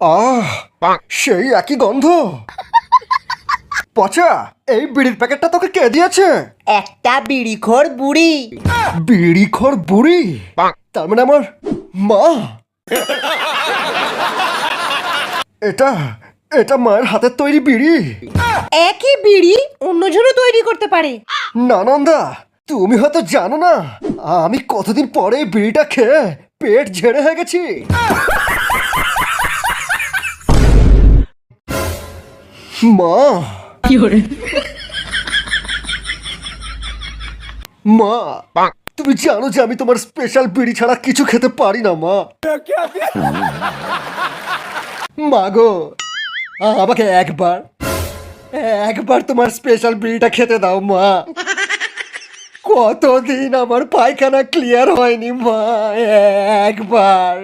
আহ সেই একই গন্ধ। পচা এই বিড়ির প্যাকেটটা তোকে কে দিয়েছে? একটা বিড়িখোর বুড়ি। বিড়িখোর বুড়ি? তার মানে আমার মা? এটা এটা মায়ের হাতের তৈরি বিড়ি। একই বিড়ি অন্যজনও তৈরি করতে পারে। নানন্দা তুমি হয়তো জানো না আমি কতদিন পরে এই বিড়িটা খেয়ে পেট ঝেড়ে হয়ে গেছি। মা। মা তুমি জানো যে আমি তোমার স্পেশাল বিড়ি ছাড়া কিছু খেতে পারি না মা। মা গো আমাকে একবার একবার তোমার স্পেশাল বিড়িটা খেতে দাও মা। কতদিন আমার পায়খানা ক্লিয়ার হয়নি মা একবার।